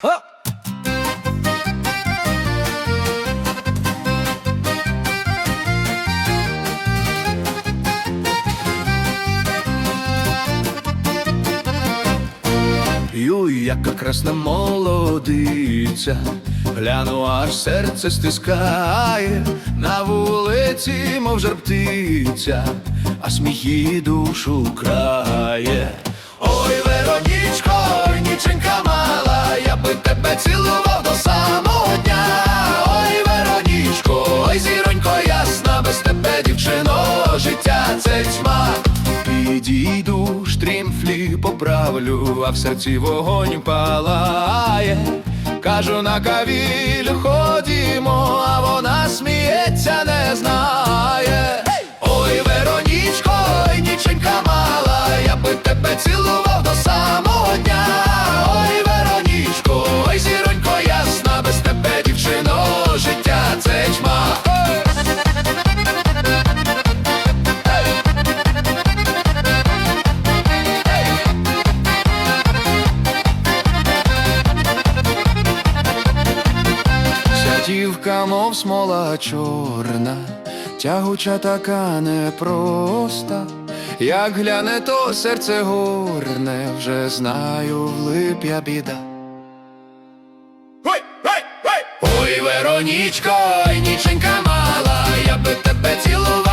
Ха! Юй, яка красна молодиця, гляну, аж серце стискає, на вулиці, мов жар птиця, а сміх її душу крає. Штрімфлі поправлю, а в серці вогонь палає. Кажу на кавіль ходімо, Ця дівка, мов смола чорна, тягуча така непроста. Як гляне, то серце горне, вже знаю, влип я біда. Ой, ой, ой! Ой, Веронічко, ой, ніченька мала, я би тебе цілував